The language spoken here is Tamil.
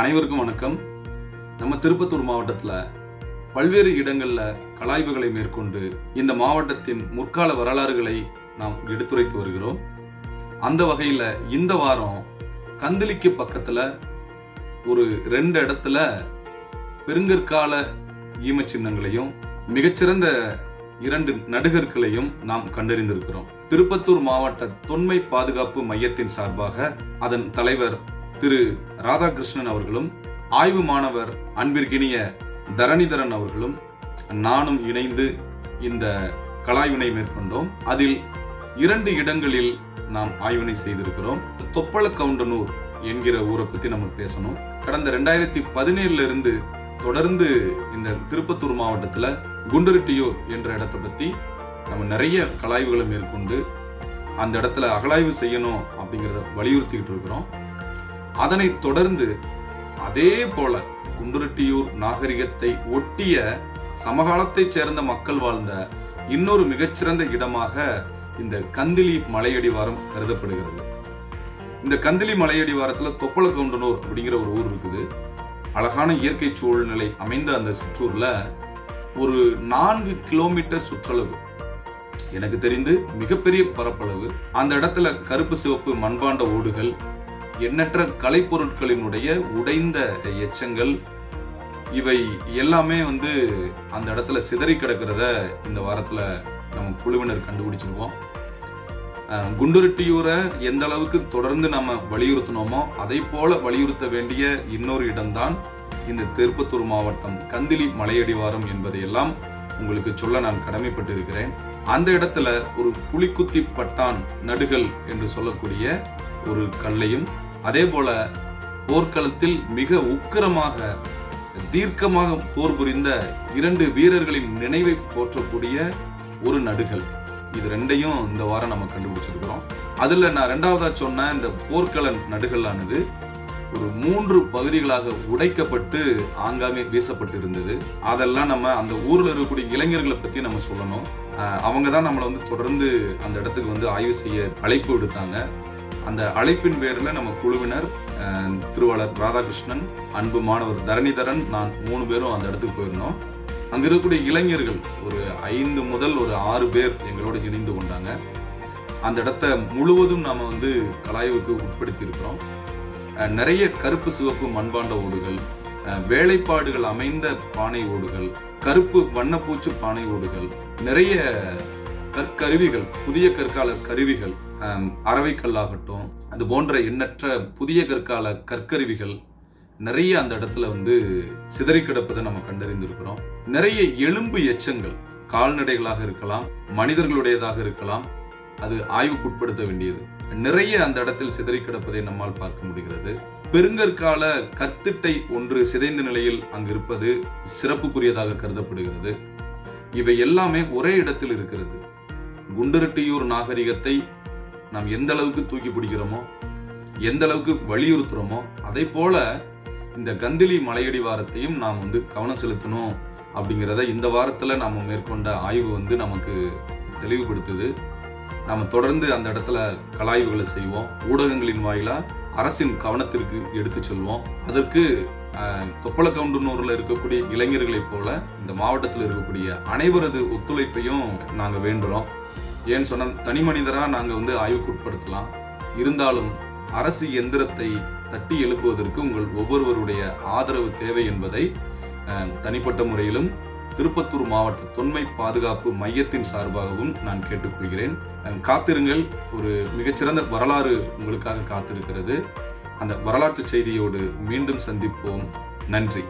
அனைவருக்கும் வணக்கம். நம்ம திருப்பத்தூர் மாவட்டத்தில் பல்வேறு இடங்களில் கலாய்வுகளை மேற்கொண்டு இந்த மாவட்டத்தின் முற்கால வரலாறுகளை நாம் எடுத்துரைத்து வருகிறோம். அந்த வகையில் இந்த வாரம் கந்தளிக்கு பக்கத்தில் ஒரு ரெண்டு இடத்துல பெருங்கற்கால ஈமச் சின்னங்களையும் மிகச்சிறந்த இரண்டு நடுகர்களையும் நாம் கண்டறிந்திருக்கிறோம். திருப்பத்தூர் மாவட்ட தொன்மை பாதுகாப்பு மையத்தின் சார்பாக அதன் தலைவர் திரு ராதாகிருஷ்ணன் அவர்களும் ஆய்வு மாணவர் அன்பிற்கினிய தரணிதரன் அவர்களும் நானும் இணைந்து இந்த கலாய்வினை மேற்கொண்டோம். அதில் இரண்டு இடங்களில் நாம் ஆய்வினை செய்திருக்கிறோம். தொப்பள கவுண்டனூர் என்கிற ஊரை பற்றி நம்ம பேசணும். கடந்த ரெண்டாயிரத்தி பதினேழுல இருந்து தொடர்ந்து இந்த திருப்பத்தூர் மாவட்டத்தில் குண்டுருட்டியூர் என்ற இடத்தை பற்றி நம்ம நிறைய கலாய்வுகளை மேற்கொண்டு அந்த இடத்துல அகலாய்வு செய்யணும் அப்படிங்கிறத வலியுறுத்திக்கிட்டு இருக்கிறோம். அதனைத் தொடர்ந்து அதே போல குண்டுருட்டியூர் நாகரிகத்தை ஒட்டிய சமகாலத்தைச் சேர்ந்த மக்கள் வாழ்ந்த இன்னொரு மிகச்சிறந்த இடமாக இந்த கந்திலி மலையடிவாரம் கருதப்படுகிறது. இந்த கந்திலி மலையடிவாரத்துல தொப்பலகவுண்டனூர் அப்படிங்கிற ஒரு ஊர் இருக்குது. அழகான இயற்கை சூழ்நிலை அமைந்த அந்த சிற்றூரில் ஒரு நான்கு கிலோமீட்டர் சுற்றளவு. எனக்கு தெரிந்து மிகப்பெரிய பரப்பளவு. அந்த இடத்துல கருப்பு சிவப்பு மண்பாண்ட ஓடுகள் எண்ணற்ற கலைப்பொருட்களினுடைய உடைந்த எச்சங்கள் இவை எல்லாமே வந்து அந்த இடத்துல சிதறி கிடக்கிறத இந்த வாரத்தில் நம்ம குழுவினர் கண்டுபிடிச்சிருக்கோம் குண்டுருட்டியூரை எந்த அளவுக்கு தொடர்ந்து நம்ம வலியுறுத்தினோமோ அதை போல வலியுறுத்த வேண்டிய இன்னொரு இடம்தான் இந்த திருப்பத்தூர் மாவட்டம் கந்திலி மலையடிவாரம் என்பதையெல்லாம் உங்களுக்கு சொல்ல நான் கடமைப்பட்டு இருக்கிறேன் அந்த இடத்துல ஒரு புலிக்குத்தி பட்டான் நடுகள் என்று சொல்லக்கூடிய ஒரு கல்லையும் அதே போல போர்க்களத்தில் மிக உக்கிரமாக தீர்க்கமாக போர் புரிந்த இரண்டு வீரர்களின் நினைவை போற்றக்கூடிய ஒரு நடுகள். இது ரெண்டையும் இந்த வாரம் நம்ம கண்டுபிடிச்சிருக்கிறோம். அதுல நான் ரெண்டாவதா சொன்ன இந்த போர்க்கள நடுகளானது ஒரு மூன்று பகுதிகளாக உடைக்கப்பட்டு ஆங்காங்கே வீசப்பட்டு இருந்தது அதெல்லாம் நம்ம அந்த ஊர்ல இருக்கக்கூடிய இளைஞர்களை பத்தி நம்ம சொல்லணும். அவங்க தான் நம்மளை வந்து தொடர்ந்து அந்த இடத்துக்கு வந்து ஆய்வு செய்ய அழைப்பு விடுத்தாங்க. அந்த அழைப்பின் பேரில் நம்ம குழுவினர் திருவாளர் ராதாகிருஷ்ணன் அன்பு மாணவர் தரணிதரன் நான் மூணு பேரும் அந்த இடத்துக்கு போயிருந்தோம். அங்கே இருக்கக்கூடிய இளைஞர்கள் ஒரு ஐந்து முதல் ஒரு ஆறு பேர் எங்களோடு இணைந்து கொண்டாங்க. அந்த இடத்த முழுவதும் நாம் வந்து கலாய்வுக்கு உட்படுத்தியிருக்கிறோம். நிறைய கருப்பு சிவப்பு மண்பாண்ட ஓடுகள் வேலைப்பாடுகள் அமைந்த பானை ஓடுகள் கருப்பு வண்ணப்பூச்சு பானை ஓடுகள் நிறைய கற்கருவிகள் புதிய கற்கால கருவிகள் அறவைக்கல்லாகட்டும் அது போன்ற எண்ணற்ற புதிய கற்கால கற்கருவிகள் நிறைய அந்த இடத்துல வந்து சிதறி கிடப்பதை நம்ம கண்டறிந்திருக்கிறோம். நிறைய எலும்பு எச்சங்கள் கால்நடைகளாக இருக்கலாம் மனிதர்களுடையதாக இருக்கலாம் அது ஆய்வுக்குட்படுத்த வேண்டியது. நிறைய அந்த இடத்தில் சிதறி கிடப்பதை நம்மால் பார்க்க முடிகிறது. பெருங்கற்கால கற்திட்டை ஒன்று சிதைந்த நிலையில் அங்கு இருப்பது சிறப்புக்குரியதாக கருதப்படுகிறது. இவை எல்லாமே ஒரே இடத்தில் இருக்கிறது. குண்டரட்டியூர் நாகரிகத்தை நாம் எந்த அளவுக்கு தூக்கி பிடிக்கிறோமோ எந்த அளவுக்கு வலியுறுத்துறோமோ அதே போல இந்த கந்திலி மலையடிவாரத்தையும் நாம் வந்து கவனம் செலுத்தணும் அப்படிங்கிறத இந்த வாரத்தில் நாம் மேற்கொண்ட ஆய்வு வந்து நமக்கு தெளிவுபடுத்துது. நாம் தொடர்ந்து அந்த இடத்துல கலாய்வுகளை செய்வோம். ஊடகங்களின் வாயிலாக அரசின் கவனத்திற்கு எடுத்து செல்வோம். அதற்கு ஆஹ், இருக்கக்கூடிய இளைஞர்களைப் போல இந்த மாவட்டத்தில் இருக்கக்கூடிய அனைவரது ஒத்துழைப்பையும் நாங்கள் வேண்டுறோம். ஏன்னு சொன்னால் தனி மனிதராக நாங்கள் வந்து ஆய்வுக்கு உட்படுத்தலாம் இருந்தாலும் அரசு எந்திரத்தை தட்டி எழுப்புவதற்கு உங்கள் ஒவ்வொருவருடைய ஆதரவு தேவை என்பதை தனிப்பட்ட முறையிலும் திருப்பத்தூர் மாவட்ட தொன்மை பாதுகாப்பு மையத்தின் சார்பாகவும் நான் கேட்டுக்கொள்கிறேன். காத்திருங்கள். ஒரு மிகச்சிறந்த வரலாறு உங்களுக்காக காத்திருக்கிறது. அந்த வரலாற்று செய்தியோடு மீண்டும் சந்திப்போம். நன்றி.